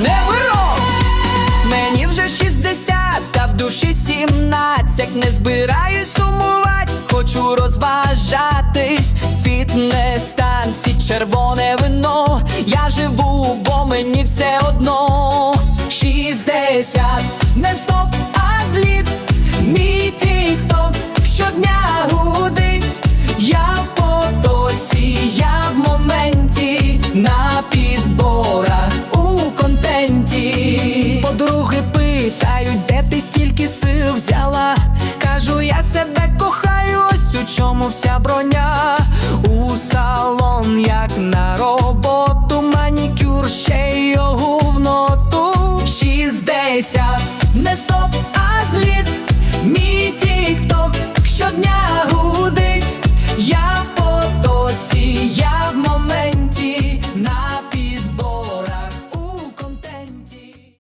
не вирок Мені вже 60, та в душі 17 Не збираюсь сумувати, хочу розважатись. Фітнес, танці, червоне вино. Я живу, бо мені все одно. 60, не стоп, а зліт. Мій Питають, де ти стільки сил взяла. Кажу, я себе кохаю, ось у чому вся броня. У салон, як на роботу, манікюр ще й його в ноту. Шістдесят, не стоп, а зліт.